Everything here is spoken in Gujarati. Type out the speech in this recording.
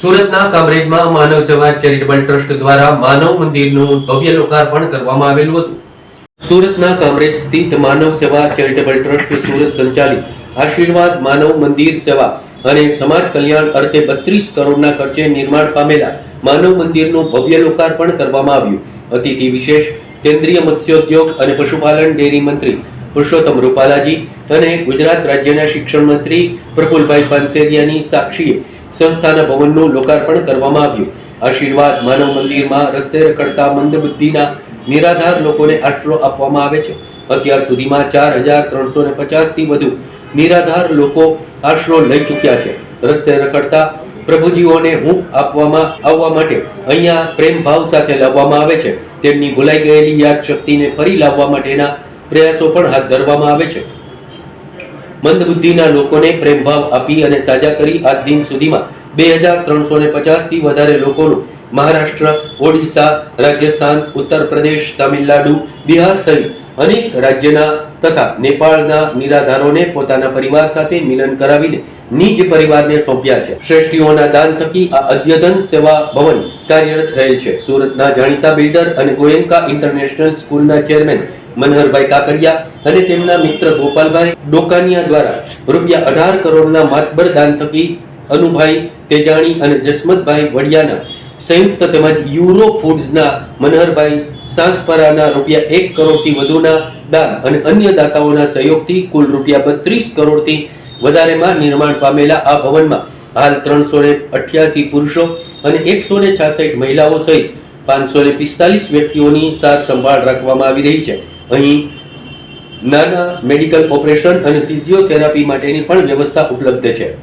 સુરતના કામરેજમાં માનવ સેવા ચેરિટેબલ ટ્રસ્ટ દ્વારા માનવ મંદિરનું ભવ્ય લોકાર્પણ કરવામાં આવેલું હતું. સુરતના કામરેજ સ્થિત માનવ સેવા ચેરિટેબલ ટ્રસ્ટ સુરત સંચાલિત આશીર્વાદ માનવ મંદિર સેવા અને સમાજ કલ્યાણ અર્થે બત્રીસ કરોડના ખર્ચે નિર્માણ પામેલા માનવ મંદિરનું ભવ્ય લોકાર્પણ કરવામાં આવ્યું. અતિથિ વિશેષ, કેન્દ્રીય મત્સ્યોદ્યોગ અને પશુપાલન ડેરી મંત્રી પુરુષોત્તમ રૂપાલાજી અને ગુજરાત રાજ્યના શિક્ષણ મંત્રી પ્રફુલભાઈ પાનસેરિયાની સાક્ષીએ સંસ્થાના ભવનનું લોકાર્પણ કરવામાં આવ્યું. આશીર્વાદ માનવ મંદિરમાં રસ્તે રખડતા મંદબુદ્ધિના નિરાધાર લોકોને આશરો આપવામાં આવે છે. અત્યાર સુધીમાં ચાર હજાર ત્રણસો ને પચાસથી વધુ નિરાધાર લોકો આશરો લઈ ચૂક્યા છે. રસ્તે રખડતા પ્રભુજીઓને હૂંફ આપવામાં આવવા માટે અહીંયા પ્રેમ ભાવ સાથે લાવવામાં આવે છે. તેમની ભૂલાઈ ગયેલી યાદ શક્તિને ફરી લાવવા માટેના પ્રયાસો પણ હાથ ધરવામાં આવે છે. મંદબુદ્ધિના લોકોને પ્રેમભાવ આપી અને સાજા કરી આજ દિન સુધીમાં બે હજાર ત્રણસો ને પચાસથી વધારે લોકોનું મહારાષ્ટ્ર, ઓડિશા, રાજસ્થાન ઉત્તર પ્રદેશ તામિલનાડુ, બિહાર સહિત અનેક રાજ્યના તથા નેપાળના નિરાધારોને પોતાના પરિવાર સાથે મિલન કરાવીને નિજ પરિવારને સોંપ્યા છે. શ્રેષ્ઠીઓના દાન થકી આ અદ્યતન સેવા ભવન કાર્યરત થયેલ છે. સુરતના જાણીતા બિલ્ડર અને ગોયંકા ઇન્ટરનેશનલ સ્કૂલના ચેરમેન મનહરભાઈ કાકડિયા અને તેમના મિત્ર ગોપાલભાઈ ડોકાનિયા દ્વારા રૂપિયા અઢાર કરોડના માતબર દાન થકી અનુભાઈ તેજાણી અને જસમતભાઈ વડિયાના સંયુક્ત તેમજ યુરો ફૂડ્સના મનહરભાઈ સાંસપરાના રૂપિયા એક કરોડથી વધુના દાન અને અન્ય દાતાઓના સહયોગથી કુલ રૂપિયા બત્રીસ કરોડથી વધારેમાં નિર્માણ પામેલા આ ભવનમાં હાલ ત્રણસો ને અઠ્યાસી પુરુષો અને એકસો ને છાસઠ મહિલાઓ સહિત પાંચસો ને પિસ્તાલીસ વ્યક્તિઓની સાર સંભાળ રાખવામાં આવી રહી છે. અહીં નાના મેડિકલ ઓપરેશન અને ફિઝિયોથેરાપી માટેની પણ વ્યવસ્થા ઉપલબ્ધ છે.